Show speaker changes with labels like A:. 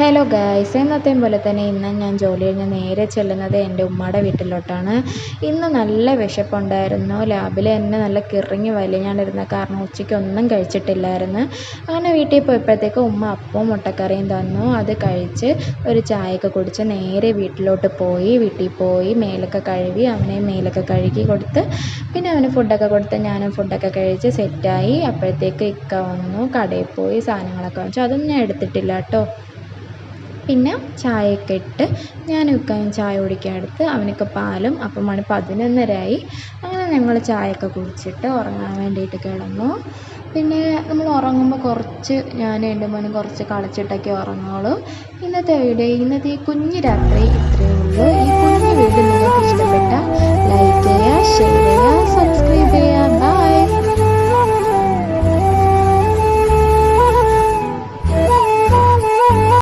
A: Hello guys എന്നത്തെയും പോലെ തന്നെ ഇന്ന് ഞാൻ ജോലി കഴിഞ്ഞ് നേരെ ചെല്ലുന്നത് എന്റെ ഉമ്മയുടെ വീട്ടിലോട്ടാണ്. ഇന്ന് നല്ല വിശപ്പുണ്ടായിരുന്നു. ലാബിൽ എന്നെ നല്ല കിറങ്ങി വലിഞ്ഞാണിരുന്നത് കാരണം ഉച്ചയ്ക്ക് ഒന്നും കഴിച്ചിട്ടില്ലായിരുന്നു. അങ്ങനെ വീട്ടിൽ പോയപ്പോഴത്തേക്ക് ഉമ്മ അപ്പവും മുട്ടക്കറിയും തന്നു. അത് കഴിച്ച് ഒരു ചായയൊക്കെ കുടിച്ച് നേരെ വീട്ടിലോട്ട് പോയി. വീട്ടിൽ പോയി മേലൊക്കെ കഴുകി അവനെ മേലൊക്കെ കഴുകി കൊടുത്ത് പിന്നെ അവന് ഫുഡൊക്കെ കൊടുത്ത് ഞാനും ഫുഡൊക്കെ കഴിച്ച് സെറ്റായി. അപ്പോഴത്തേക്ക് ഇക്ക വന്നു കടയിൽ പോയി സാധനങ്ങളൊക്കെ വാങ്ങിച്ചു. അതൊന്നും ഞാൻ എടുത്തിട്ടില്ല കേട്ടോ. പിന്നെ ചായയൊക്കെ ഇട്ട് ഞാനും ഇക്കായും ചായ കുടിക്കാൻ എടുത്ത് അവനൊക്കെ പാലും അപ്പം മണി പതിനൊന്നരയായി. അങ്ങനെ ഞങ്ങൾ ചായയൊക്കെ കുടിച്ചിട്ട് ഉറങ്ങാൻ വേണ്ടിയിട്ട് കിടന്നു. പിന്നെ നമ്മൾ ഉറങ്ങുമ്പോൾ കുറച്ച് ഞാൻ എന്റെ മോനും കുറച്ച് കളിച്ചിട്ടൊക്കെ ഉറങ്ങുള്ളൂ. ഇന്നത്തെ വീഡിയോ ഇന്നത്തെ ഈ കുഞ്ഞു രാത്രി ഇത്രയേ ഉള്ളൂ. ഈ